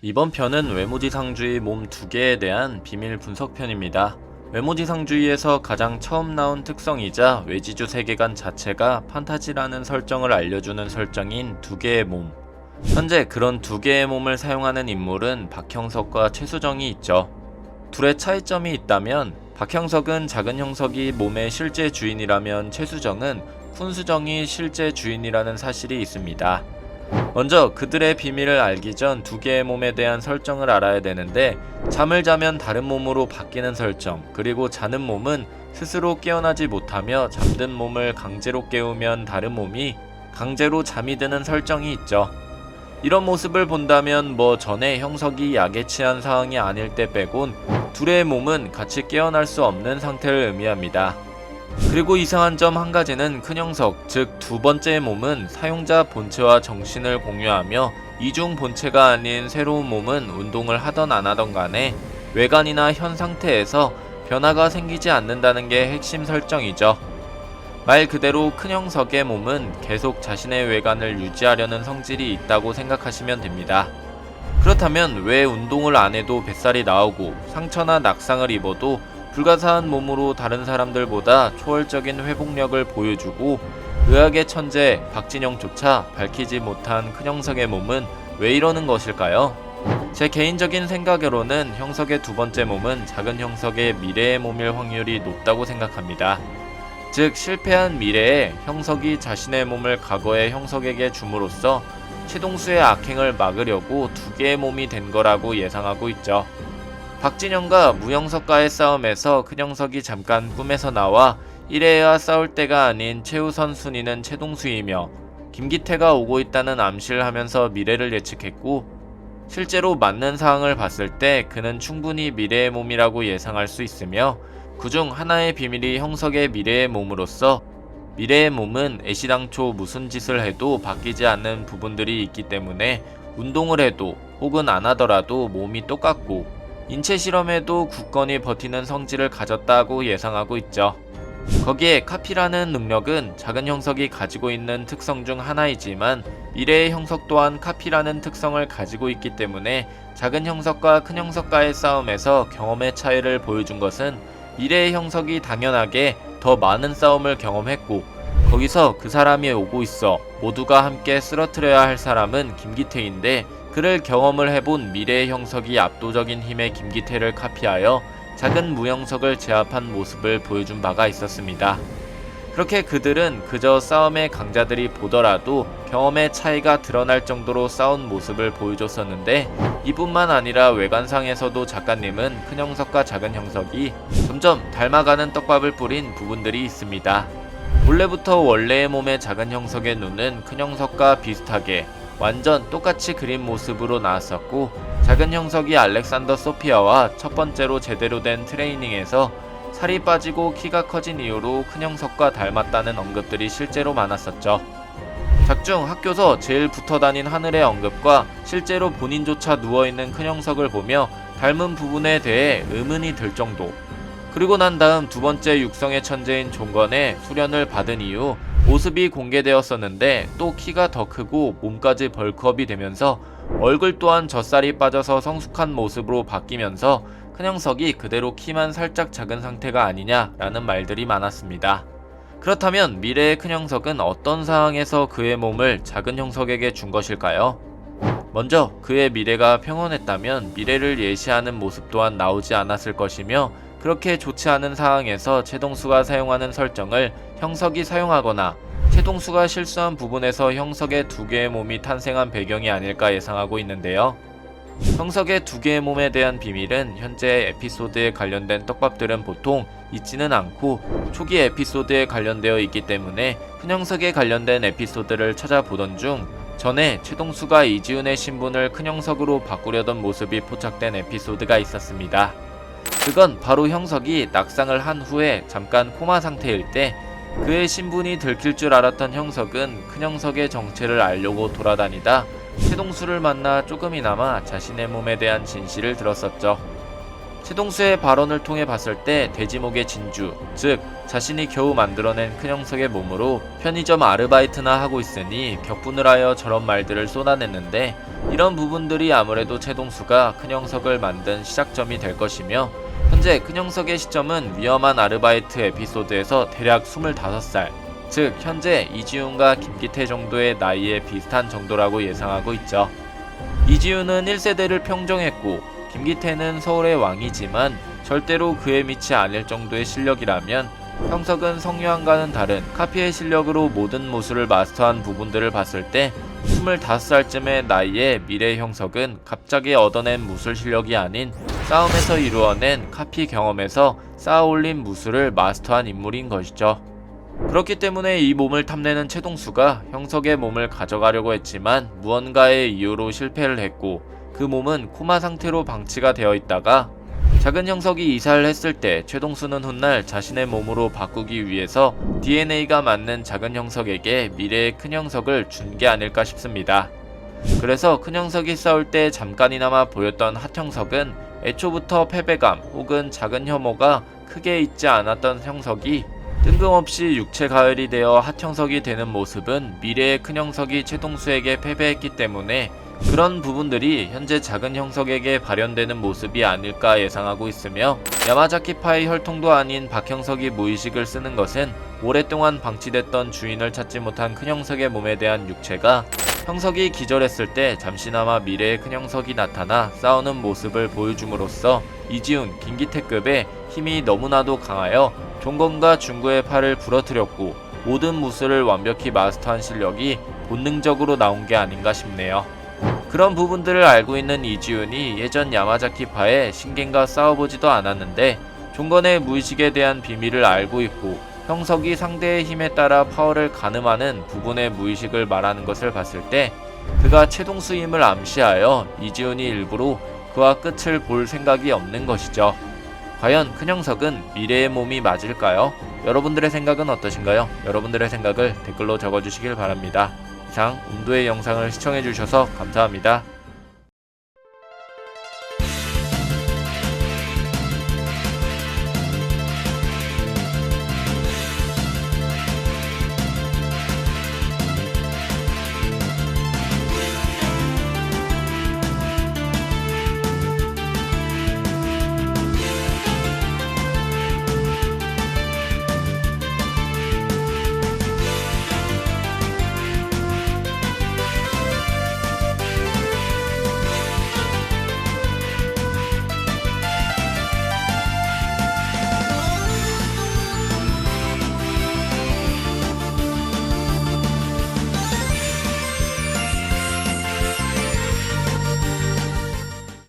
이번 편은 외모지상주의 몸 두 개에 대한 비밀 분석편입니다. 외모지상주의에서 가장 처음 나온 특성이자 외지주 세계관 자체가 판타지라는 설정을 알려주는 설정인 두 개의 몸. 현재 그런 두 개의 몸을 사용하는 인물은 박형석과 최수정이 있죠. 둘의 차이점이 있다면 박형석은 작은 형석이 몸의 실제 주인이라면 최수정은 훈수정이 실제 주인이라는 사실이 있습니다. 먼저 그들의 비밀을 알기 전 두 개의 몸에 대한 설정을 알아야 되는데 잠을 자면 다른 몸으로 바뀌는 설정 그리고 자는 몸은 스스로 깨어나지 못하며 잠든 몸을 강제로 깨우면 다른 몸이 강제로 잠이 드는 설정이 있죠. 이런 모습을 본다면 뭐 전에 형석이 약에 취한 상황이 아닐 때 빼곤 둘의 몸은 같이 깨어날 수 없는 상태를 의미합니다. 그리고 이상한 점 한 가지는 큰 형석, 즉 두 번째 몸은 사용자 본체와 정신을 공유하며 이중 본체가 아닌 새로운 몸은 운동을 하던 안 하던 간에 외관이나 현 상태에서 변화가 생기지 않는다는 게 핵심 설정이죠. 말 그대로 큰 형석의 몸은 계속 자신의 외관을 유지하려는 성질이 있다고 생각하시면 됩니다. 그렇다면 왜 운동을 안 해도 뱃살이 나오고 상처나 낙상을 입어도 불가사한 몸으로 다른 사람들보다 초월적인 회복력을 보여주고 의학의 천재 박진영조차 밝히지 못한 큰형석의 몸은 왜 이러는 것일까요? 제 개인적인 생각으로는 형석의 두 번째 몸은 작은 형석의 미래의 몸일 확률이 높다고 생각합니다. 즉 실패한 미래에 형석이 자신의 몸을 과거의 형석에게 줌으로써 최동수의 악행을 막으려고 두 개의 몸이 된 거라고 예상하고 있죠. 박진영과 무영석과의 싸움에서 큰형석이 잠깐 꿈에서 나와 이래야 싸울 때가 아닌 최우선 순위는 최동수이며 김기태가 오고 있다는 암시를 하면서 미래를 예측했고 실제로 맞는 상황을 봤을 때 그는 충분히 미래의 몸이라고 예상할 수 있으며 그중 하나의 비밀이 형석의 미래의 몸으로서 미래의 몸은 애시당초 무슨 짓을 해도 바뀌지 않는 부분들이 있기 때문에 운동을 해도 혹은 안 하더라도 몸이 똑같고 인체 실험에도 굳건히 버티는 성질을 가졌다고 예상하고 있죠. 거기에 카피라는 능력은 작은 형석이 가지고 있는 특성 중 하나이지만 미래의 형석 또한 카피라는 특성을 가지고 있기 때문에 작은 형석과 큰 형석과의 싸움에서 경험의 차이를 보여준 것은 미래의 형석이 당연하게 더 많은 싸움을 경험했고 거기서 그 사람이 오고 있어 모두가 함께 쓰러뜨려야 할 사람은 김기태인데 그를 경험을 해본 미래의 형석이 압도적인 힘의 김기태를 카피하여 작은 무형석을 제압한 모습을 보여준 바가 있었습니다. 그렇게 그들은 그저 싸움의 강자들이 보더라도 경험의 차이가 드러날 정도로 싸운 모습을 보여줬었는데 이뿐만 아니라 외관상에서도 작가님은 큰 형석과 작은 형석이 점점 닮아가는 떡밥을 뿌린 부분들이 있습니다. 본래부터 원래의 몸의 작은 형석의 눈은 큰 형석과 비슷하게 완전 똑같이 그린 모습으로 나왔었고 작은 형석이 알렉산더 소피아와 첫 번째로 제대로 된 트레이닝에서 살이 빠지고 키가 커진 이후로 큰 형석과 닮았다는 언급들이 실제로 많았었죠. 작중 학교서 제일 붙어 다닌 하늘의 언급과 실제로 본인조차 누워있는 큰 형석을 보며 닮은 부분에 대해 의문이 들 정도. 그리고 난 다음 두 번째 육성의 천재인 종건의 수련을 받은 이후 모습이 공개되었었는데 또 키가 더 크고 몸까지 벌크업이 되면서 얼굴 또한 젖살이 빠져서 성숙한 모습으로 바뀌면서 큰형석이 그대로 키만 살짝 작은 상태가 아니냐라는 말들이 많았습니다. 그렇다면 미래의 큰형석은 어떤 상황에서 그의 몸을 작은 형석에게 준 것일까요? 먼저 그의 미래가 평온했다면 미래를 예시하는 모습 또한 나오지 않았을 것이며 그렇게 좋지 않은 상황에서 최동수가 사용하는 설정을 형석이 사용하거나 최동수가 실수한 부분에서 형석의 두 개의 몸이 탄생한 배경이 아닐까 예상하고 있는데요. 형석의 두 개의 몸에 대한 비밀은 현재 에피소드에 관련된 떡밥들은 보통 있지는 않고 초기 에피소드에 관련되어 있기 때문에 큰형석에 관련된 에피소드를 찾아보던 중 전에 최동수가 이지훈의 신분을 큰형석으로 바꾸려던 모습이 포착된 에피소드가 있었습니다. 그건 바로 형석이 낙상을 한 후에 잠깐 코마 상태일 때 그의 신분이 들킬 줄 알았던 형석은 큰형석의 정체를 알려고 돌아다니다 최동수를 만나 조금이나마 자신의 몸에 대한 진실을 들었었죠. 최동수의 발언을 통해 봤을 때 돼지목의 진주, 즉 자신이 겨우 만들어낸 큰형석의 몸으로 편의점 아르바이트나 하고 있으니 격분을 하여 저런 말들을 쏟아냈는데 이런 부분들이 아무래도 최동수가 큰형석을 만든 시작점이 될 것이며 현재 큰형석의 시점은 위험한 아르바이트 에피소드에서 대략 25살, 즉 현재 이지훈과 김기태 정도의 나이에 비슷한 정도라고 예상하고 있죠. 이지훈은 1세대를 평정했고 김기태는 서울의 왕이지만 절대로 그에 미치 않을 정도의 실력이라면 형석은 성유한과는 다른 카피의 실력으로 모든 무술을 마스터한 부분들을 봤을 때 25살쯤의 나이에 미래 형석은 갑자기 얻어낸 무술 실력이 아닌 싸움에서 이루어낸 카피 경험에서 쌓아올린 무술을 마스터한 인물인 것이죠. 그렇기 때문에 이 몸을 탐내는 최동수가 형석의 몸을 가져가려고 했지만 무언가의 이유로 실패를 했고 그 몸은 코마 상태로 방치가 되어 있다가 작은 형석이 이사를 했을 때 최동수는 훗날 자신의 몸으로 바꾸기 위해서 DNA가 맞는 작은 형석에게 미래의 큰 형석을 준 게 아닐까 싶습니다. 그래서 큰 형석이 싸울 때 잠깐이나마 보였던 핫 형석은 애초부터 패배감 혹은 작은 혐오가 크게 있지 않았던 형석이 뜬금없이 육체 가열이 되어 핫 형석이 되는 모습은 미래의 큰 형석이 최동수에게 패배했기 때문에 그런 부분들이 현재 작은 형석에게 발현되는 모습이 아닐까 예상하고 있으며 야마자키파의 혈통도 아닌 박형석이 무의식을 쓰는 것은 오랫동안 방치됐던 주인을 찾지 못한 큰 형석의 몸에 대한 육체가 형석이 기절했을 때 잠시나마 미래의 큰 형석이 나타나 싸우는 모습을 보여줌으로써 이지훈, 김기태급의 힘이 너무나도 강하여 종건과 중구의 팔을 부러뜨렸고 모든 무술을 완벽히 마스터한 실력이 본능적으로 나온 게 아닌가 싶네요. 그런 부분들을 알고 있는 이지훈이 예전 야마자키파의 신겐과 싸워보지도 않았는데 종건의 무의식에 대한 비밀을 알고 있고 형석이 상대의 힘에 따라 파워를 가늠하는 부분의 무의식을 말하는 것을 봤을 때 그가 최동수 힘을 암시하여 이지훈이 일부러 그와 끝을 볼 생각이 없는 것이죠. 과연 큰 형석은 미래의 몸이 맞을까요? 여러분들의 생각은 어떠신가요? 여러분들의 생각을 댓글로 적어주시길 바랍니다. 이상 음도의 영상을 시청해주셔서 감사합니다.